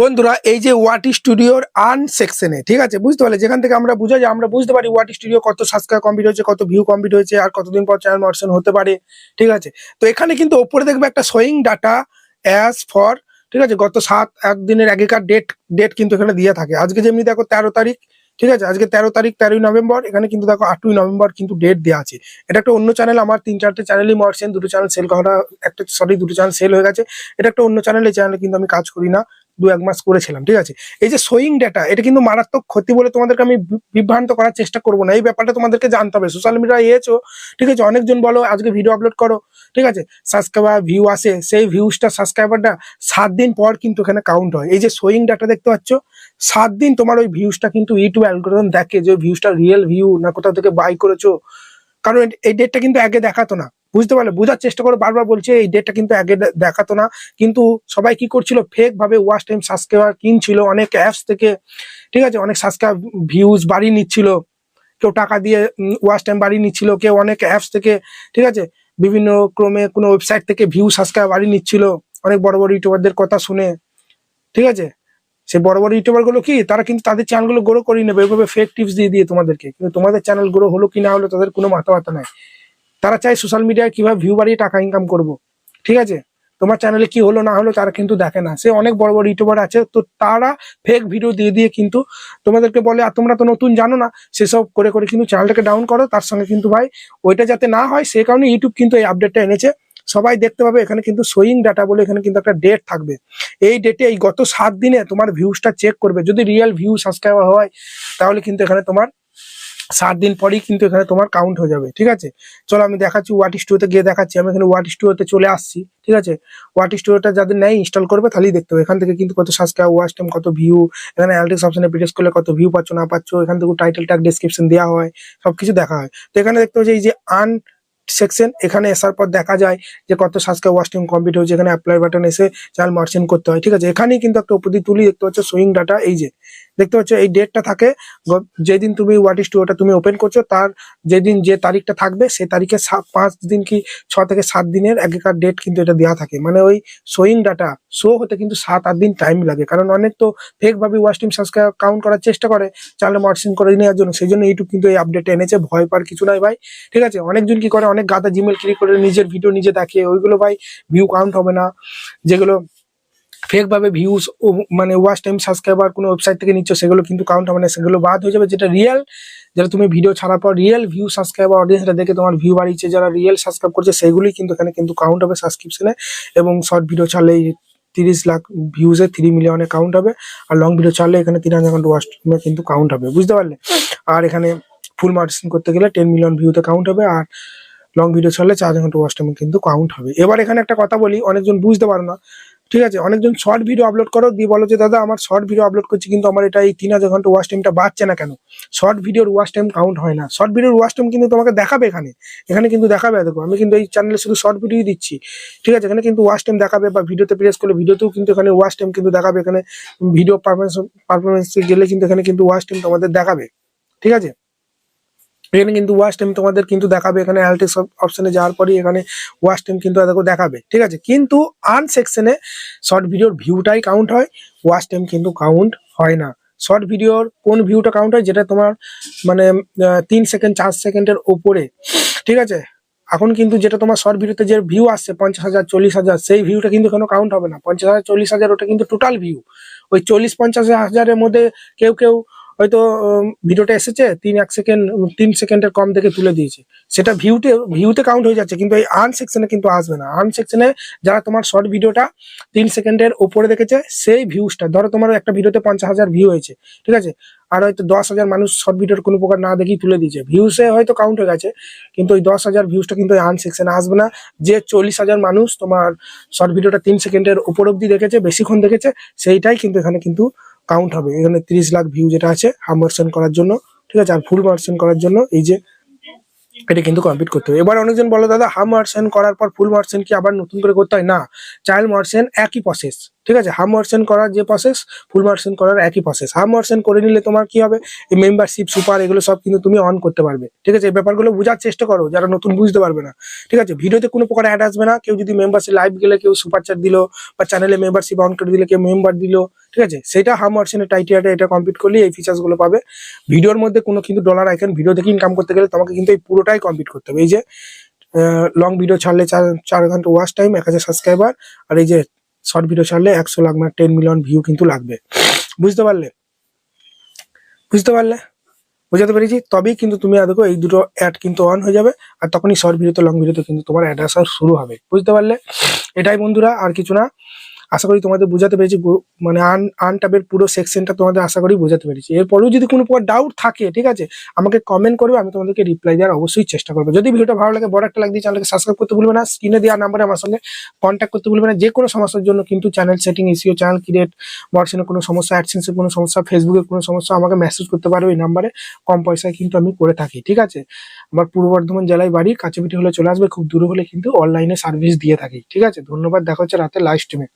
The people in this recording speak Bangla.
বন্ধুরা, এই যে ওয়াটি স্টুডিওর আন সেকশনে ঠিক আছে? বুঝতে পারলে? যেখান থেকে আমরা বুঝা যায় আমরা বুঝতে পারি ওয়াটি স্টুডিও কত সাবস্ক্রাইব কমপ্লিট হয়েছে, কত ভিউ কমপ্লিট হয়েছে, আর কতদিন পর চ্যানেল মর্শন হতে পারে, ঠিক আছে? তো এখানে কিন্তু ওপরে দেখবে একটা সোয়িং ডাটা অ্যাজ ফর ঠিক আছে? গত সাত একদিনের আগেকার ডেট ডেট কিন্তু এখানে দিয়ে থাকে। আজকে যেমনি দেখো তেরো তারিখ, ঠিক আছে? আজকে তেরো তারিখ, তেরোই নভেম্বর, এখানে কিন্তু দেখো আটই নভেম্বর কিন্তু ডেট দেওয়া আছে। এটা একটা অন্য চ্যানেল আমার তিন, চারটে চ্যানেলই মরছেন দুটো চ্যানেল সেল করা একটা সরি দুটো চ্যানেল সেল হয়ে গেছে। এটা একটা অন্য চ্যানেল এই চ্যানেলে কিন্তু আমি কাজ করি না। দু এক মাস করেছিলাম, ঠিক আছে? এই যে সোয়িং ডেটা এটা কিন্তু মারাত্মক ক্ষতি বলে তোমাদেরকে আমি বিভ্রান্ত করার চেষ্টা করব না। এই ব্যাপারটা তোমাদেরকে জানতে হবে। সোশ্যাল মিডিয়া এসো, ঠিক আছে? অনেকজন বলো, আজকে ভিডিও আপলোড করো, ঠিক আছে? সাবস্ক্রাইবার ভিউ আসে, সেই ভিউসটা সাবস্ক্রাইবারটা সাত দিন পর কিন্তু এখানে কাউন্ট হয়। এই যে সোয়িং ডাটা দেখতে পাচ্ছ, সাত দিন তোমার ওই ভিউসটা কিন্তু ইউটিউব অ্যালগোরিদম দেখে যে ভিউসটা রিয়েল ভিউ না কোথাও থেকে বাই করেছ। কারণ এই ডেটটা কিন্তু আগে দেখাতো না। বুঝতে পারলে, বোঝার চেষ্টা করে বারবার বলছে, এই ডেটটা কিন্তু আগে দেখাতো না। কিন্তু সবাই কি করছিল? ফেক ভাবে ওয়াচ টাইম সাবস্ক্রাইবার কিনছিল, অনেক অ্যাপস থেকে, ঠিক আছে? অনেক সাবস্ক্রাইব ভিউজ বাড়িয়ে নিচ্ছিল। কেউ টাকা দিয়ে ওয়াচ টাইম বাড়িয়ে নিচ্ছিল, কেউ অনেক অ্যাপস থেকে, ঠিক আছে? বিভিন্ন ক্রমে কোনো ওয়েবসাইট থেকে ভিউ সাবস্ক্রাইব বাড়িয়ে নিচ্ছিল। অনেক বড় বড় ইউটিউবারদের কথা শুনে, ঠিক আছে? সে বড় বড় ইউটিউবারগুলো কি? তারা কিন্তু তাদের চ্যানেলগুলো গ্রো করিয়ে নেবে। এভাবে ফেক টিপস দিয়ে দিয়ে তোমাদেরকে। কিন্তু তোমাদের চ্যানেল গ্রো হলো কি না হলো তাদের কোনো মাথা ব্যথা নাই। তারা চায় সোশ্যাল মিডিয়ায় কীভাবে ভিউ বাড়িয়ে টাকা ইনকাম করব। ঠিক আছে? তোমার চ্যানেলে কি হলো না হলো তারা কিন্তু দেখে না। সে অনেক বড় বড় ইউটিউবার আছে, তো তারা ফেক ভিডিও দিয়ে দিয়ে কিন্তু তোমাদেরকে বলে, আর তোমরা তো নতুন জানো না? সেসব করে করে কিন্তু চ্যানেলটাকে ডাউন করো। তার সঙ্গে কিন্তু ভাই, ওইটা যাতে না হয় সেই কারণে ইউটিউব কিন্তু এই আপডেটটা এনেছে। সবাই দেখতে পাবে, এখানে কিন্তু সোয়িং ডাটা বলে এখানে কিন্তু একটা ডেট থাকবে। এই ডেটে এই গত সাত দিনে তোমার ভিউজটা চেক করবে। যদি রিয়েল ভিউ সাবস্ক্রাইবার হয়, তাহলে কিন্তু এখানে তোমার সাত দিন পরেই কিন্তু এখানে তোমার কাউন্ট হয়ে যাবে, ঠিক আছে? চলো আমি দেখাচ্ছি ওয়াট স্টুডিওতে গিয়ে দেখাচ্ছি, আমি এখানে ওয়াট স্টুডিওতে চলে আসছি, ঠিক আছে? ওয়াট স্টুডিওটা যাদের নেই ইনস্টল করবে তাহলেই দেখতে হবে, এখান থেকে কিন্তু কত সাবস্ক্রাইব ওয়াচ টাইম কত ভিউ এখানে অ্যানালিটিক্স অপশনে প্রেস করলে কত ভিউ পাচ্ছ, না পাচ্ছ, এখান থেকে টাইটেল ট্যাগ ডেসক্রিপশন দেওয়া হয়, সবকিছু দেখা হয়। তো এখানে দেখতে পাচ্ছি এই যে আন সেকশন এখানে আসার পর দেখা যায় যে কত সাবস্ক্রাইব ওয়াচ টাইম কমপ্লিট হয়েছে, এখানে অ্যাপ্লাই বাটন এসে চাল মার্চেন্ট করতে হয়, ঠিক আছে? এখানেই কিন্তু একটা উপদি তুলি, দেখতে পাচ্ছ সুইং ডাটা এই যে। দেখতে পাচ্ছ, এই ডেটটা থাকে যেদিন তুমি ওয়াট স্টুডিওটা তুমি ওপেন করছ, তার যেদিন যে তারিখটা থাকবে, সেই তারিখে সা- পাঁচ দিন কি, ছ থেকে সাত দিনের আগেকার ডেট কিন্তু এটা দেওয়া থাকে। মানে ওই সোয়িং ডাটা শো হতে কিন্তু সাত আট দিন টাইম লাগে। কারণ অনেক তো ফেক ভাবে ওয়াচ টিম সাবস্ক্রাইব কাউন্ট করার চেষ্টা করে চ্যানেল মার্চিং করে নেওয়ার জন্য। সেই জন্য ইউটিউব কিন্তু এই আপডেট এনেছে, ভয় পার কিছু নাই ভাই। ঠিক আছে? অনেকজন কি করে, অনেক গাদা জিমেল ক্লিক করে নিজের ভিডিও নিজে দেখে, ওইগুলো ভাই ভিউ কাউন্ট হবে না। যেগুলো ফেক ভাবে ভিউজ মানে ওয়াচ টাইম সাবস্ক্রাইবার কোনো ওয়েবসাইট থেকে নিচ্ছ, সেগুলো কিন্তু কাউন্ট হবে না, সেগুলো বাদ হয়ে যাবে, যেটা রিয়েল যেটা তুমি ভিডিও ছাড়ার পর রিয়েল ভিউ সাবস্ক্রাইবার অডিয়েন্সটা দেখে তোমার ভিউ বাড়িয়েছে, যারা রিয়েল সাবস্ক্রাইব করছে, সেগুলোই কিন্তু এখানে কিন্তু কাউন্ট হবে সাবস্ক্রিপশনে এবং শর্ট ভিডিও ছাড়লে তিরিশ লাখ ভিউজে থ্রি মিলিয়নে কাউন্ট হবে, আর লং ভিডিও ছাড়লে এখানে তিন হাজার ওয়াচ কিন্তু কাউন্ট হবে, বুঝতে পারলে? আর এখানে ফুল মার্কেটিং করতে গেলে টেন মিলিয়ন ভিউতে কাউন্ট হবে, আর লং ভিডিও ছাড়লে চার হাজার ঘণ্টা ওয়াচ টাইম কিন্তু কাউন্ট হবে। এবার এখানে একটা কথা বলি, অনেকজন বুঝতে পারো না ঠিক আছে, অনেকজন শর্ট ভিডিও আপলোড করো, দিয়ে বলো যে, দাদা, আমার শর্ট ভিডিও আপলোড করছি, কিন্তু আমার এটা এই তিন হাজার ঘণ্টা ওয়াচ টাইমটা বাড়ছে না কেন? শর্ট ভিডিওর ওয়াচ টাইম কাউন্ট হয় না। শর্ট ভিডিওর ওয়াচ টাইম কিন্তু তোমাকে দেখাবে এখানে। এখানে কিন্তু দেখাবে, দেখো, আমি কিন্তু এই চ্যানেলে শুধু শর্ট ভিডিও দিচ্ছি। ঠিক আছে, এখানে কিন্তু ওয়াচ টাইম দেখাবে বা ভিডিওতে প্রেস করলে ভিডিওতেও কিন্তু এখানে ওয়াচ টাইম কিন্তু দেখাবে। এখানে ভিডিও পারফরমেন্স পারফরমেন্স গেলে কিন্তু এখানে কিন্তু ওয়াচ টাইম তোমাদের দেখাবে। ঠিক আছে? এখানে কিন্তু ওয়াচ টাইম তোমাদের কিন্তু দেখাবে, এখানে অ্যালটিক্স অপশনে যাওয়ার পরই এখানে ওয়াচ টাইম কিন্তু দেখো দেখাবে, ঠিক আছে? কিন্তু আন সেকশনে শর্ট ভিডিওর ভিউটাই কাউন্ট হয় ওয়াচ টাইম কিন্তু কাউন্ট হয় না। শর্ট ভিডিওর কোন ভিউটা কাউন্ট হয়? যেটা তোমার মানে তিন সেকেন্ড চার সেকেন্ডের ওপরে, ঠিক আছে? এখন কিন্তু যেটা তোমার শর্ট ভিডিওতে যে ভিউ আসছে, পঞ্চাশ হাজার, চল্লিশ হাজার, সেই ভিউটা কিন্তু কোনো কাউন্ট হবে না। পঞ্চাশ হাজার, চল্লিশ হাজার ওটা কিন্তু টোটাল ভিউ ওই চল্লিশ, পঞ্চাশ হাজারের মধ্যে কেউ কেউ হয়তো ভিডিওটা এসেছে, তিন এক সেকেন্ড তিন সেকেন্ডের কম থেকে তুলে দিয়েছে। সেটা ভিউতে ভিউতে কাউন্ট হয়ে যাচ্ছে, কিন্তু এই আর্ন সেকশনে কিন্তু আসবে না। আর্ন সেকশনে যারা তোমার শর্ট ভিডিওটা তিন সেকেন্ডের ওপরে দেখেছে, সেই ভিউসটা ধরো তোমার একটা ভিডিওতে পঞ্চাশ হাজার ভিউ হয়েছে, ঠিক আছে? আর হয়তো দশ হাজার মানুষ শর্ট ভিডিওর কোনো প্রকার না দেখেই তুলে দিয়েছে। ভিউসে হয়তো কাউন্ট হয়ে গেছে, কিন্তু ওই দশ হাজার ভিউসটা কিন্তু আর্ন সেকশনে আসবে না। যে চল্লিশ হাজার মানুষ তোমার শর্ট ভিডিওটা তিন সেকেন্ডের উপর অব্দি দেখেছে, বেশিক্ষণ দেখেছে, সেইটাই কিন্তু এখানে কিন্তু কাউন্ট হবে। এখানে তিরিশ লাখ ভিউ যেটা আছে হাফ মার্শন করার জন্য, ঠিক আছে? আর ফুল মার্সেন করার জন্য এই যে এটা কিন্তু কমপ্লিট করতে হবে। এবার অনেকজন বলো, দাদা হাম মার্শন করার পর ফুল মার্শন কি আবার নতুন করে করতে হয়? না চাইল্ড মার্সেন একই প্রসেস ঠিক আছে? হাম মার্চেন্ট করার যে প্রসেস ফুল মার্চেন্ট করার একই প্রসেস হাম মার্চেন্ট করে নিলে তোমার কি হবে? এই মেম্বারশিপ সুপার এগুলো সব কিন্তু তুমি অন করতে পারবে। ঠিক আছে? এই ব্যাপারগুলো বোঝার চেষ্টা করো, যারা নতুন বুঝতে পারবে না। ঠিক আছে? ভিডিওতে কোনো প্রকার অ্যাড আসবে না। কেউ যদি মেম্বারশিপ লাইভ গেলে কেউ সুপার চার্ট দিল, বা চ্যানেলে মেম্বারশিপ অন করে দিলে কেউ মেম্বার দিল, ঠিক আছে? সেটা হাম মার্চেন্টের টাইটিয়াটা এটা কমপ্লিট করলে এই ফিচার্সগুলো পাবে। ভিডিওর মধ্যে কোনো কিন্তু ডলার আইকন ভিডিও দেখে ইনকাম করতে গেলে তোমাকে কিন্তু এই পুরোটাই কমপ্লিট করতে হবে। এই যে লং ভিডিও ছাড়লে চার চার ঘণ্টা ওয়াচ টাইম এক হাজার সাবস্ক্রাইবার আর এই যে শর্ট ভিডিও ছাড়লে একশো লাখ মানে টেন মিলিয়ন ভিউ কিন্তু লাগবে। বুঝতে পারলে? বুঝতে পারলে? বোঝাতে পেরেছি? তবেই কিন্তু তুমি দেখো এই দুটো অ্যাড কিন্তু অন হয়ে যাবে আর তখনই শর্ট ভিডিওতে লং ভিডিওতে কিন্তু তোমার অ্যাড আসা শুরু হবে। বুঝতে পারলে? এটাই বন্ধুরা, আর কিছু না। আশা করি তোমাদের বোঝাতে পেরেছি। মানে আন, আনটাবের পুরো সেকশনটা তোমাদের আশা করি বোঝাতে পেরেছি। এরপরেও যদি কোনো প্রকার ডাউট থাকে, ঠিক আছে, আমাকে কমেন্ট করবে, আমি তোমাদেরকে রিপ্লাই দেওয়ার অবশ্যই চেষ্টা করব। যদি ভিডিওটা ভালো লাগে, বড় একটা লাইক দিয়ে চ্যানেলকে সাবস্ক্রাইব করতে ভুলবে না স্ক্রিনে দেওয়া নাম্বারে আমার সঙ্গে কন্ট্যাক্ট করতে ভুলবে না। যে কোনো সমস্যার জন্য কিন্তু চ্যানেল সেটিং এসিও চ্যানেল ক্রিয়েট হোয়াটসঅ্যাপে কোনো সমস্যা অ্যাডসেন্সের কোনো সমস্যা ফেসবুকের কোনো সমস্যা, আমাকে মেসেজ করতে পারো এই নাম্বারে কম পয়সায় কিন্তু আমি করে থাকি, ঠিক আছে? আমার পূর্ব বর্ধমান জেলায় বাড়ি কাছে পিঠে হলে চলে আসবে, খুব দূর হলে কিন্তু অনলাইনে সার্ভিস দিয়ে থাকি, ঠিক আছে? ধন্যবাদ, দেখা হচ্ছে রাতে লাইভ স্ট্রিমে